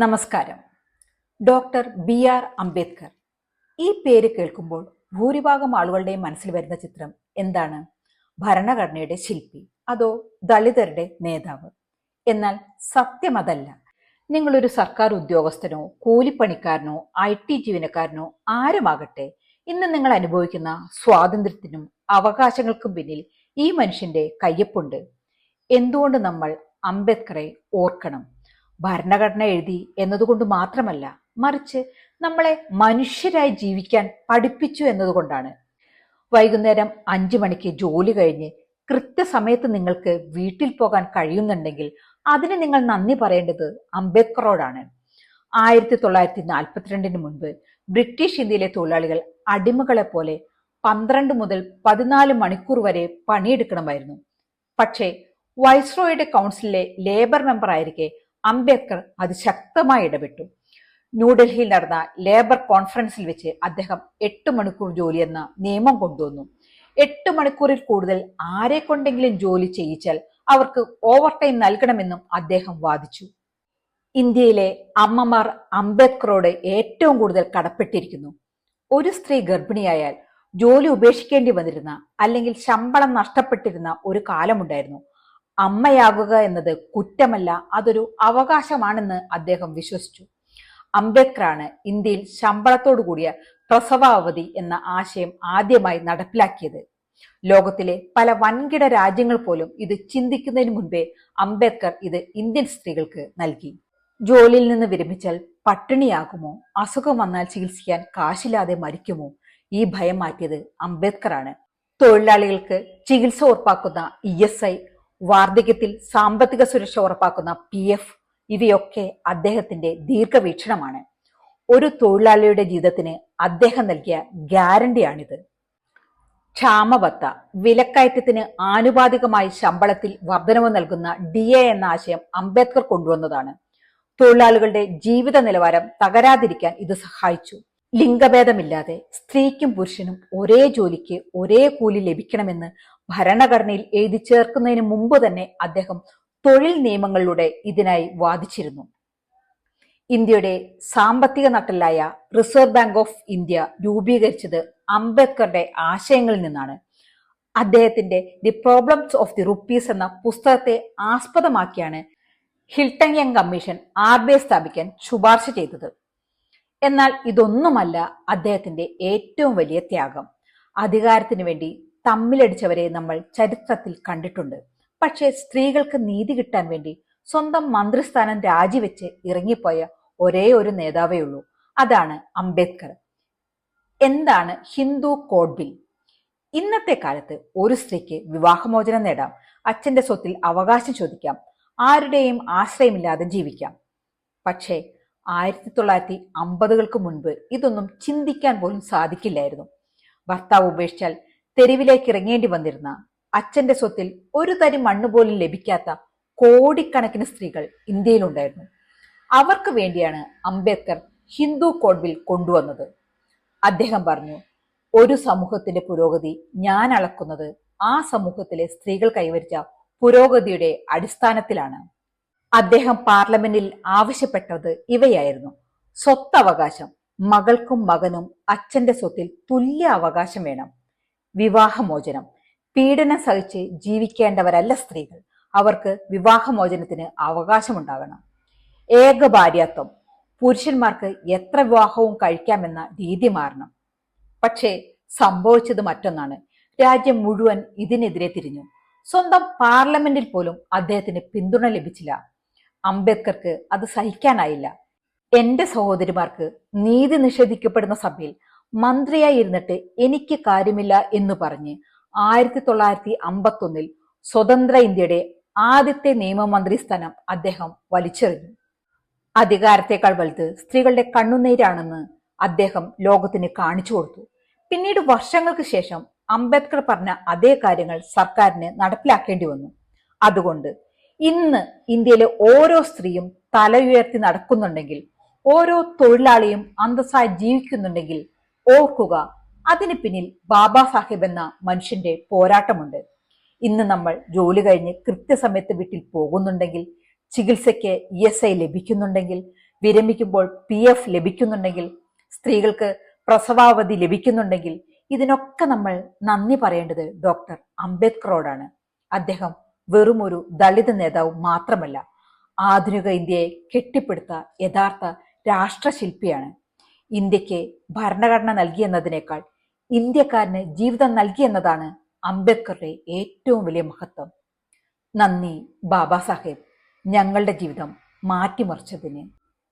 നമസ്കാരം. Doctor B R Ambedkar. ഈ പേര് കേൾക്കുമ്പോൾ ഭൂരിഭാഗം ആളുകളുടെയും മനസ്സിൽ വരുന്ന ചിത്രം എന്താണ്? ഭരണഘടനയുടെ ശില്പി അതോ ദളിതരുടെ നേതാവ്? എന്നാൽ സത്യം അതല്ല നിങ്ങളൊരു സർക്കാർ ഉദ്യോഗസ്ഥനോ കൂലിപ്പണിക്കാരനോ ഐ ടി ജീവനക്കാരനോ ആരുമാകട്ടെ ഇന്ന് നിങ്ങൾ അനുഭവിക്കുന്ന സ്വാതന്ത്ര്യത്തിനും അവകാശങ്ങൾക്കും പിന്നിൽ ഈ മനുഷ്യന്റെ കയ്യപ്പുണ്ട്. എന്തുകൊണ്ട് നമ്മൾ അംബേദ്കറെ ഓർക്കണം? ഭരണഘടന എഴുതി എന്നതുകൊണ്ട് മാത്രമല്ല മറിച്ച് നമ്മളെ മനുഷ്യരായി ജീവിക്കാൻ പഠിപ്പിച്ചു എന്നതുകൊണ്ടാണ്. വൈകുന്നേരം അഞ്ചു മണിക്ക് ജോലി കഴിഞ്ഞ് കൃത്യസമയത്ത് നിങ്ങൾക്ക് വീട്ടിൽ പോകാൻ കഴിയുന്നുണ്ടെങ്കിൽ അതിന് നിങ്ങൾ നന്ദി പറയേണ്ടത് അംബേദ്കറോടാണ് ആയിരത്തി തൊള്ളായിരത്തി നാൽപ്പത്തിരണ്ടിന് മുൻപ് ബ്രിട്ടീഷ് ഇന്ത്യയിലെ തൊഴിലാളികൾ അടിമകളെ പോലെ പന്ത്രണ്ട് മുതൽ പതിനാല് മണിക്കൂർ വരെ പണിയെടുക്കണമായിരുന്നു. പക്ഷേ വൈസ്രോയുടെ കൗൺസിലിലെ ലേബർ മെമ്പർ ആയിരിക്കെ അംബേദ്കർ അത് ശക്തമായി ഇടപെട്ടു. ന്യൂഡൽഹിയിൽ നടന്ന ലേബർ കോൺഫറൻസിൽ വെച്ച് അദ്ദേഹം എട്ട് മണിക്കൂർ ജോലി എന്ന നിയമം കൊണ്ടുവന്നു. എട്ട് മണിക്കൂറിൽ കൂടുതൽ ആരെ കൊണ്ടെങ്കിലും ജോലി ചെയ്യിച്ചാൽ അവർക്ക് ഓവർ ടൈം നൽകണമെന്നും അദ്ദേഹം വാദിച്ചു. ഇന്ത്യയിലെ അമ്മമാർ അംബേദ്കറോട് ഏറ്റവും കൂടുതൽ കടപ്പെട്ടിരിക്കുന്നു. ഒരു സ്ത്രീ ഗർഭിണിയായാൽ ജോലി ഉപേക്ഷിക്കേണ്ടി വന്നിരുന്ന അല്ലെങ്കിൽ ശമ്പളം നഷ്ടപ്പെട്ടിരുന്ന ഒരു കാലമുണ്ടായിരുന്നു. അമ്മയാകുക എന്നത് കുറ്റമല്ല അതൊരു അവകാശമാണെന്ന് അദ്ദേഹം വിശ്വസിച്ചു. അംബേദ്കറാണ് ഇന്ത്യയിൽ ശമ്പളത്തോടു കൂടിയ പ്രസവാവധി എന്ന ആശയം ആദ്യമായി നടപ്പിലാക്കിയത്. ലോകത്തിലെ പല വൻകിട രാജ്യങ്ങൾ പോലും ഇത് ചിന്തിക്കുന്നതിന് മുൻപേ അംബേദ്കർ ഇത് ഇന്ത്യൻ സ്ത്രീകൾക്ക് നൽകി. ജോലിയിൽ നിന്ന് വിരമിച്ചാൽ പട്ടിണിയാകുമോ? അസുഖം വന്നാൽ ചികിത്സിക്കാൻ കാശില്ലാതെ മരിക്കുമോ? ഈ ഭയം മാറ്റിയത് അംബേദ്കറാണ്. തൊഴിലാളികൾക്ക് ചികിത്സ ഉറപ്പാക്കുന്ന ഇ എസ് ഐ വാർദ്ധക്യത്തിൽ സാമ്പത്തിക സുരക്ഷ ഉറപ്പാക്കുന്ന പി എഫ് ഇവയൊക്കെ അദ്ദേഹത്തിന്റെ ദീർഘവീക്ഷണമാണ്. ഒരു തൊഴിലാളിയുടെ ജീവിതത്തിന് അദ്ദേഹം നൽകിയ ഗ്യാരണ്ടിയാണിത് ക്ഷാമബത്ത വിലക്കയറ്റത്തിന് ആനുപാതികമായി ശമ്പളത്തിൽ വർധനവ് നൽകുന്ന ഡി എ എന്ന ആശയം അംബേദ്കർ കൊണ്ടുവന്നതാണ്. തൊഴിലാളികളുടെ ജീവിത നിലവാരം തകരാതിരിക്കാൻ ഇത് സഹായിച്ചു. ലിംഗഭേദമില്ലാതെ സ്ത്രീക്കും പുരുഷനും ഒരേ ജോലിക്ക് ഒരേ കൂലി ലഭിക്കണമെന്ന് ഭരണഘടനയിൽ എഴുതി ചേർക്കുന്നതിന് മുമ്പ് തന്നെ അദ്ദേഹം തൊഴിൽ നിയമങ്ങളിലൂടെ ഇതിനായി വാദിച്ചിരുന്നു. ഇന്ത്യയുടെ സാമ്പത്തിക നട്ടലായ റിസർവ് ബാങ്ക് ഓഫ് ഇന്ത്യ രൂപീകരിച്ചത് അംബേദ്കറുടെ ആശയങ്ങളിൽ നിന്നാണ്. അദ്ദേഹത്തിന്റെ the problems of the rupees എന്ന പുസ്തകത്തെ ആസ്പദമാക്കിയാണ് Hilton Young commission R B I സ്ഥാപിക്കാൻ ശുപാർശ ചെയ്തത്. എന്നാൽ ഇതൊന്നുമല്ല അദ്ദേഹത്തിന്റെ ഏറ്റവും വലിയ ത്യാഗം. അധികാരത്തിനു വേണ്ടി തമ്മിലടിച്ചവരെ നമ്മൾ ചരിത്രത്തിൽ കണ്ടിട്ടുണ്ട്. പക്ഷേ സ്ത്രീകൾക്ക് നീതി കിട്ടാൻ വേണ്ടി സ്വന്തം മന്ത്രിസ്ഥാനം രാജിവെച്ച് ഇറങ്ങിപ്പോയ ഒരേ ഒരു നേതാവേ ഉള്ളൂ. അതാണ് അംബേദ്കർ. എന്താണ് ഹിന്ദു കോഡ് ബിൽ? ഇന്നത്തെ കാലത്ത് ഒരു സ്ത്രീക്ക് വിവാഹമോചനം നേടാം. അച്ഛന്റെ സ്വത്തിൽ അവകാശം ചോദിക്കാം. ആരുടെയും ആശ്രയമില്ലാതെ ജീവിക്കാം. പക്ഷേ ആയിരത്തി തൊള്ളായിരത്തി അമ്പതുകൾക്ക് മുൻപ് ഇതൊന്നും ചിന്തിക്കാൻ പോലും സാധിക്കില്ലായിരുന്നു. ഭർത്താവ് ഉപേക്ഷിച്ചാൽ തെരുവിലേക്ക് ഇറങ്ങേണ്ടി വന്നിരുന്ന അച്ഛന്റെ സ്വത്തിൽ ഒരു തരി മണ്ണ് പോലും ലഭിക്കാത്ത കോടിക്കണക്കിന് സ്ത്രീകൾ ഇന്ത്യയിലുണ്ടായിരുന്നു. അവർക്ക് വേണ്ടിയാണ് അംബേദ്കർ ഹിന്ദു കോഡ് കൊണ്ടുവന്നത്. അദ്ദേഹം പറഞ്ഞു ഒരു സമൂഹത്തിന്റെ പുരോഗതി ഞാൻ അളക്കുന്നത് ആ സമൂഹത്തിലെ സ്ത്രീകൾ കൈവരിച്ച പുരോഗതിയുടെ അടിസ്ഥാനത്തിലാണ്. അദ്ദേഹം പാർലമെന്റിൽ ആവശ്യപ്പെട്ടത് ഇവയായിരുന്നു. സ്വത്തവകാശം മകൾക്കും മകനും അച്ഛന്റെ സ്വത്തിൽ തുല്യ അവകാശം വേണം. വിവാഹമോചനം. പീഡനം സഹിച്ച് ജീവിക്കേണ്ടവരല്ല സ്ത്രീകൾ. അവർക്ക് വിവാഹമോചനത്തിന് അവകാശമുണ്ടാകണം. ഏകഭാര്യത്വം. പുരുഷന്മാർക്ക് എത്ര വിവാഹവും കഴിക്കാമെന്ന രീതി മാറണം. പക്ഷേ സംഭവിച്ചത് മറ്റൊന്നാണ്. രാജ്യം മുഴുവൻ ഇതിനെതിരെ തിരിഞ്ഞു. സ്വന്തം പാർലമെന്റിൽ പോലും അദ്ദേഹത്തിന് പിന്തുണ ലഭിച്ചില്ല. അംബേദ്കർക്ക് അത് സഹിക്കാനായില്ല. എന്റെ സഹോദരിമാർക്ക് നീതി നിഷേധിക്കപ്പെടുന്ന സഭയിൽ മന്ത്രിയായി ഇരുന്നിട്ട് എനിക്ക് കാര്യമില്ല എന്ന് പറഞ്ഞ് ആയിരത്തി തൊള്ളായിരത്തി അമ്പത്തൊന്നിൽ സ്വതന്ത്ര ഇന്ത്യയുടെ ആദ്യത്തെ നിയമമന്ത്രി സ്ഥാനം അദ്ദേഹം വലിച്ചെറിഞ്ഞു. അധികാരത്തെക്കാൾ വലുത് സ്ത്രീകളുടെ കണ്ണുനീരാണെന്ന് അദ്ദേഹം ലോകത്തിന് കാണിച്ചു കൊടുത്തു. പിന്നീട് വർഷങ്ങൾക്ക് ശേഷം അംബേദ്കർ പറഞ്ഞ അതേ കാര്യങ്ങൾ സർക്കാരിന് നടപ്പിലാക്കേണ്ടി വന്നു. അതുകൊണ്ട് ഇന്ന് ഇന്ത്യയിലെ ഓരോ സ്ത്രീയും തലയുയർത്തി നടക്കുന്നുണ്ടെങ്കിൽ ഓരോ തൊഴിലാളിയും അന്തസ്സായി ജീവിക്കുന്നുണ്ടെങ്കിൽ ഓർക്കുക അതിന് പിന്നിൽ ബാബാ സാഹിബ് എന്ന മനുഷ്യന്റെ പോരാട്ടമുണ്ട്. ഇന്ന് നമ്മൾ ജോലി കഴിഞ്ഞ് കൃത്യസമയത്ത് വീട്ടിൽ പോകുന്നുണ്ടെങ്കിൽ ചികിത്സയ്ക്ക് ഇ എസ് ഐ ലഭിക്കുന്നുണ്ടെങ്കിൽ വിരമിക്കുമ്പോൾ പി എഫ് ലഭിക്കുന്നുണ്ടെങ്കിൽ സ്ത്രീകൾക്ക് പ്രസവാവധി ലഭിക്കുന്നുണ്ടെങ്കിൽ ഇതിനൊക്കെ നമ്മൾ നന്ദി പറയേണ്ടത് ഡോക്ടർ അംബേദ്കറോടാണ്. അദ്ദേഹം വെറും ഒരു ദളിത് നേതാവ് മാത്രമല്ല ആധുനിക ഇന്ത്യയെ കെട്ടിപ്പടുത്ത യഥാർത്ഥ രാഷ്ട്രശില്പിയാണ്. ഇന്ത്യയ്ക്ക് ഭരണഘടന നൽകിയെന്നതിനേക്കാൾ ഇന്ത്യക്കാരന് ജീവിതം നൽകിയെന്നതാണ് അംബേദ്കറുടെ ഏറ്റവും വലിയ മഹത്വം. നന്ദി ബാബാ സാഹേബ് ഞങ്ങളുടെ ജീവിതം മാറ്റിമറിച്ചതിന്.